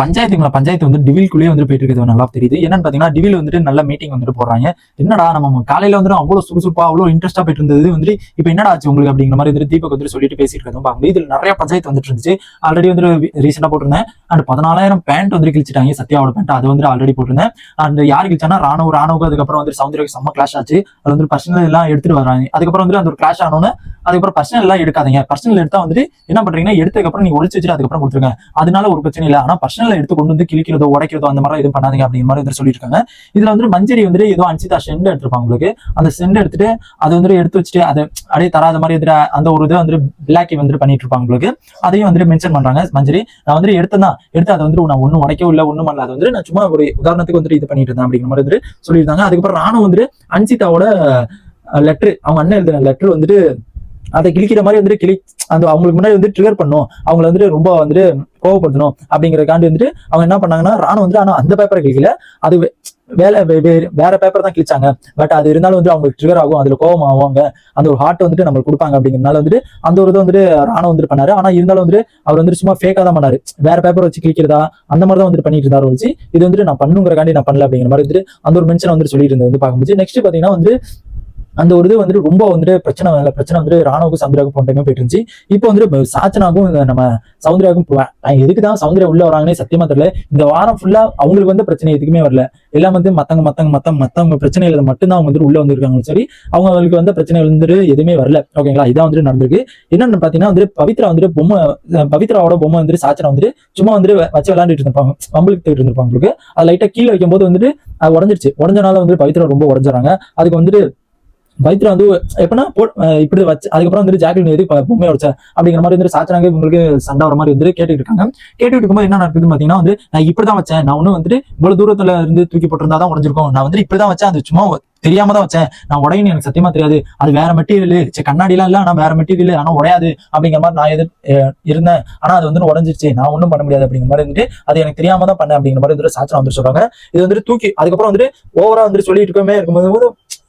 பஞ்சாயத்துங்களா பஞ்சாயத்து வந்து டிவில்குள்ளேயே வந்து போயிட்டு இருக்கிறது நல்லா தெரியுது. என்னன்னு பாத்தீங்கன்னா டிவில் வந்துட்டு நல்ல மீட்டிங் வந்துட்டு போடுறாங்க. என்னடா நம்ம காலையில வந்து அவ்வளவு சுறுசுறுப்பா அவ்வளவு இன்ட்ரெஸ்டா போயிட்டு இருந்தது வந்து இப்போ என்னடா ஆச்சு உங்களுக்கு அப்படிங்கிற மாதிரி வந்து தீபக் வந்து சொல்லிட்டு பேசிட்டு இருக்கோம் பார்க்கணும் இதுல நிறைய பஞ்சாயத்து வந்துட்டு இருந்துச்சு. ஆல்ரெடி வந்து ரீசெண்டா போட்டிருந்தேன். அண்ட் பதினாலாயிரம் பேண்ட் வந்து கிழிச்சிட்டாங்க சத்யாவோட பேண்ட் அது வந்து ஆல்ரெடி போட்டிருந்தேன். அண்ட் யார் கிழிச்சானா ராணுவ ராணுவ அதுக்கப்புறம் வந்து சௌந்தர்யா செம்ம கிளாஷ் ஆச்சு. அது வந்து பர்சனல் எல்லாம் எடுத்துட்டு வராங்க. அதுக்கப்புறம் வந்து அந்த ஒரு கிளாஷ் ஆனோன்னு அதுக்கப்புறம் பர்சனல் எல்லாம் எடுக்காதீங்க. பர்சனல் எடுத்தா வந்துட்டு என்ன பண்றீங்கன்னா எடுத்ததுக்கப்புறம் நீங்க ஒழிச்சு வச்சுட்டு அதுக்கப்புறம் கொடுத்துருங்க. அதனால ஒரு பிரச்சனை இல்லை. ஆனா பர்சனல் எடுத்து கொண்டு வந்து கிழிக்கிறதோ உடைக்கிறதோ அந்த மாதிரி எதுவும் பண்ணாதீங்க அப்படிங்கிற மாதிரி வந்து சொல்லியிருக்காங்க. இதுல வந்து மஞ்சரி வந்துட்டு ஏதோ அன்சிதா சென்ட் எடுத்திருப்பாங்க உங்களுக்கு. அந்த செண்டு எடுத்துட்டு அதை வந்துட்டு எடுத்து வச்சுட்டு அதை அப்படியே தராத மாதிரி வந்துட்டு அந்த ஒரு இதை வந்து பிளாக்கி வந்துட்டு பண்ணிட்டு இருப்பாங்க உங்களுக்கு. அதையும் வந்துட்டு மென்ஷன் பண்றாங்க மஞ்சரி. நான் வந்துட்டு எடுத்தேன் எடுத்து அதை வந்துட்டு நான் ஒன்றும் உடைக்கவும் இல்லை ஒன்றும் பண்ணல. அது வந்து நான் சும்மா ஒரு உதாரணத்துக்கு வந்துட்டு இது பண்ணிட்டு இருந்தேன் அப்படிங்கிற மாதிரி வந்துட்டு சொல்லியிருந்தாங்க. அதுக்கப்புறம் ராணுவ வந்துட்டு அன்சிதாவோட லெட்ரு அவங்க அண்ணன் எழுதின லெட்ரு வந்துட்டு அதை கிழிக்கிற மாதிரி வந்துட்டு கிளி அந்த அவங்களுக்கு முன்னாடி வந்து ட்ரிகர் பண்ணும். அவங்கள வந்துட்டு ரொம்ப வந்துட்டு கோவப்படுத்தணும் அப்படிங்கறதுக்காண்டி வந்துட்டு அவங்க என்ன பண்ணாங்கன்னா ராணுவம் வந்துட்டு ஆனா அந்த பேப்பரை கிழிக்கல. அது வேலை வேற பேப்பர் தான் கிழிச்சாங்க. பட் அது இருந்தாலும் வந்து அவங்களுக்கு ட்ரிகர் ஆகும் அதுல கோவம் ஆவாங்க. அந்த ஒரு ஹார்ட் வந்துட்டு நம்மளுக்கு கொடுப்பாங்க அப்படிங்கிறதுனால வந்துட்டு அந்த ஒரு இதை வந்துட்டு ராணுவம் வந்துட்டு பண்ணாரு. ஆனா இருந்தாலும் வந்துட்டு அவர் வந்துட்டு சும்மா ஃபேக்கா தான் பண்ணாரு. வேற பேப்பர் வச்சு கிழிக்கிறதா அந்த மாதிரி தான் வந்துட்டு பண்ணிட்டு இருந்தாரு வச்சு இது வந்துட்டு நான் பண்ணுங்கிறக்காண்டி நான் பண்ணல அப்படிங்கிற மாதிரி வந்துட்டு அந்த ஒரு மென்ஷன் வந்துட்டு சொல்லிட்டு இருந்தது வந்து பார்க்கும்போது நெக்ஸ்ட் பாத்தீங்கன்னா வந்து அந்த ஒரு இது வந்துட்டு ரொம்ப வந்துட்டு பிரச்சனை பிரச்சனை வந்துட்டு ராணுவுக்கும் சௌந்தர்யாவுக்கும் போன டைமே போயிட்டு இருந்துச்சு. இப்போ வந்துட்டு சாச்சனாக்கும் நம்ம சௌந்தர்யாவுக்கும் போவேன் எதுக்கு தான் சௌந்தர்யா உள்ள வராங்கன்னே சத்தியமா தெரியல. இந்த வாரம் ஃபுல்லா அவங்களுக்கு வந்து பிரச்சனை எதுக்குமே வரல. எல்லாம் வந்து மத்தவங்க மத்தவங்க மத்தவங்க மத்தவங்க பிரச்சனைகள் மட்டும்தான் அவங்க வந்துட்டு உள்ள வந்திருக்காங்கன்னு சரி அவங்களுக்கு வந்து பிரச்சனைகள் வந்துட்டு எதுவுமே வரல. ஓகேங்களா இதான் வந்துட்டு நடந்திருக்கு. என்னன்னு பாத்தீங்கன்னா வந்து பவித்ரா வந்துட்டு பொம்மை பவித்ராவோட பொம்மை வந்துட்டு சாச்சனா வந்துட்டு சும்மா வந்துட்டு வச்சு விளையாண்டுட்டு இருந்திருப்பாங்க. பம்பளுக்கு இருந்திருப்பாங்க அவங்களுக்கு. அது லைட்டா கீழே வைக்கும்போது வந்துட்டு அது உடஞ்சிருச்சு. உடஞ்சனால வந்து பவித்ரா ரொம்ப உடஞ்சாங்க அதுக்கு வந்துட்டு பைத்ரா வந்து எப்படின்னா இப்படி வச்சு அதுக்கப்புறம் வந்து ஜாக்லின் எதுக்கு பொம்மையை வச்ச அப்படிங்கிற மாதிரி வந்து சாச்சனாங்க உங்களுக்கு சண்டை வர மாதிரி வந்து கேட்டுட்டு இருக்காங்க. கேட்டுட்டு இருக்கும்போது என்ன நடக்குதுன்னு பாத்தீங்கன்னா வந்து நான் இப்படிதான் வச்சேன். நான் ஒன்னும் வந்துட்டு இவ்வளவு தூரத்துல இருந்து தூக்கி போட்டிருந்தா தான் உடஞ்சிருக்கும். நான் வந்து இப்படிதான் வச்சேன். அது சும்மா தெரியாம தான் வச்சேன். நான் உடையின்னு எனக்கு சத்தியமா தெரியாது. அது வேற மெட்டீரியல் சரி கண்ணாடி எல்லாம் இல்ல. ஆனா வேற மெட்டீரியல் ஆனா உடையாது. அப்படிங்கிற மாதிரி நான் எது இருந்தேன். ஆனா அது வந்து உடஞ்சிருச்சு. நான் ஒண்ணும் பண்ண முடியாது அப்படிங்கிற மாதிரி வந்துட்டு அது எனக்கு தெரியாம தான் பண்ணேன் அப்படிங்கிற மாதிரி வந்துட்டு சாச்சனா வந்து சொல்றாங்க. இது வந்துட்டு தூக்கி அதுக்கப்புறம் வந்துட்டு ஓவரா வந்துட்டு சொல்லிட்டு இருக்கவே இருக்கும்போது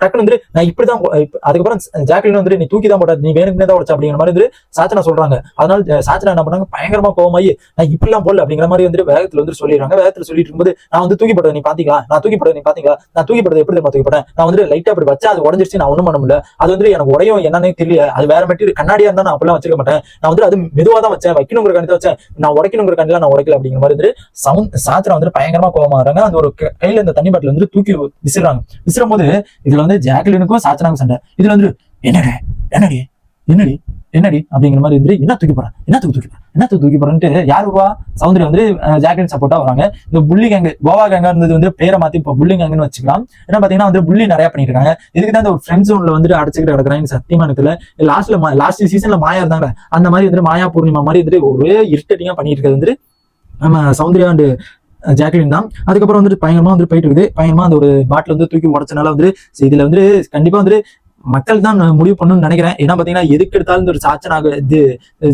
டக்குனு வந்து நான் இப்படிதான் அதுக்கப்புறம் ஜாக்லின் வந்து நீ தூக்கி தான் போட்ட நீ வேணுக்குனே தான் உடச்ச அப்படிங்கிற மாதிரி வந்து சாச்சனா சொல்றாங்க. அதனால சாச்சனா என்ன பண்ணாங்க? பயங்கரமா கோவமாயி நான் இப்படிலாம் போடல அப்படிங்கிற மாதிரி வந்து வேகத்துல வந்து சொல்லிடுறாங்க. வேகத்துல சொல்லிட்டு இருக்கும்போது நான் வந்து தூக்கி போட்டது நீ பாத்தீங்களா? நான் தூக்கி போட்டது நீ பாத்தீங்களா? நான் தூக்கி போட்டது எப்படி தெரியுமா தூக்கி போட்டேன்? நான் வந்து லைட்டா அப்படி வச்சா அது உடஞ்சிருச்சு நான் ஒண்ணும் பண்ண முடியல. அது வந்து எனக்கு உடையும் என்னன்னே தெரியல. அது வேற மெட்டீரியல் கண்ணாடியா இருந்தா நான் அப்படிலாம் வச்சிருக்க மாட்டேன். நான் வந்து அது மெதுவா தான் வச்சேன். வைக்கணுங்கிற கண்டி வச்சேன். நான் உடைக்கணுங்கிற கண்டில நான் உடைக்கல அப்படிங்கிற மாதிரி வந்து சவுண்ட் சாச்சனா வந்து பயங்கரமா கோவமாறாங்க அந்த ஒரு கையில இந்த தண்ணி பாட்டில் வந்து தூக்கி விசிறாங்க. விசிறும் போது இதுல வந்து ஜாக்லினுக்கும் சாச்சனாக்கும் சண்டை. இதுல வந்து என்னடி என்னடி என்னடி என்னடி? அப்படிங்கிற மாதிரி இருந்து என்ன தூக்கி போறேன் என்ன தூக்கி தூக்கி என்ன தூக்கி தூக்கி போறேன்ட்டு யார் வருவா சௌந்தரி வந்து ஜாக்லின் சப்போர்ட்டா வராங்க. இந்த புள்ளி கேங்கு கோவா கேங்கா இருந்தது வந்து பேரை மாத்தி இப்போ புள்ளி கேங்குன்னு வச்சுக்கலாம். என்ன பாத்தீங்கன்னா வந்து புள்ளி நிறைய பண்ணிட்டு இருக்காங்க இதுக்கு தான் இந்த ஒரு ஃப்ரெண்ட் ஜோன்ல வந்துட்டு அடைச்சிக்கிட்டு கிடக்குறாங்க சத்தியமா இடத்துல லாஸ்ட்ல லாஸ்ட் சீசன்ல மாயா இருந்தாங்க. அந்த மாதிரி வந்து மாயா பூர்ணிமா மாதிரி வந்து ஒரே இரிட்டேட்டிங்கா பண்ணிட்டு இருக்கிறது வந்துட்டு நம்ம சௌந்தர்யா அண்ட் ஜாக்லின் தான். அதுக்கப்புறம் வந்துட்டு பயங்கரமா வந்து போயிட்டு இருக்குது. பயங்கரமா அந்த ஒரு பாட்டில் வந்து தூக்கி உடச்சனால வந்து இதுல வந்து கண்டிப்பா வந்து மக்கள் தான் நான் முடிவு பண்ணணும்னு நினைக்கிறேன். ஏன்னா பாத்தீங்கன்னா எதுக்கு எடுத்தாலும் ஒரு சாச்சனாக இது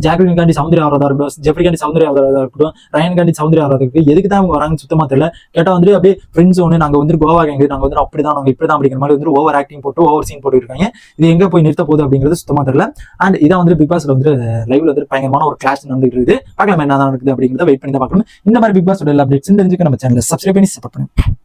ஜாக்லின் காண்டி சௌந்தர்யா ஆகிறதா இருக்கட்டும் ஜெஃப்ரி காண்டி சௌந்தர்யா ஆகிறதா இருக்கட்டும் ரயன் காண்டி சௌந்தர்யா ஆகிறதா இருக்கட்டும் எதுக்கு தான் அவங்க வராங்க சுத்தமா தெரியல. கேட்டா வந்து அப்படியே ஃப்ரெண்ட்ஸ் ஒன்று நாங்க வந்து கோவா கேங்கு நாங்க வந்து அப்படிதான் நாங்க இப்படிதான் அப்படிங்கிற மாதிரி வந்து ஓவர் ஆக்டிங் போட்டு ஓவர் சீன் போட்டு இருக்காங்க. இது எங்க போய் நிறுத்த போகுது அப்படிங்கிறது சுத்தமா தெரியல. அண்ட் இதான் வந்து பிக் பாஸ்ல வந்து லைவ்ல வந்து பயங்கரமான ஒரு கிளாஸ் நடந்துட்டு இருக்குது. பார்க்கலாம் என்ன நடக்குது அப்படிங்கிறத வெயிட் பண்ணி தான் பார்க்கணும். இந்த மாதிரி பிக் பாஸ் எல்லா அப்டேட்ஸ் தெரிஞ்சுக்க நம்ம சேனலில் சப்ஸ்கிரைப் பண்ணி சப்போர்ட் பண்ணுங்க.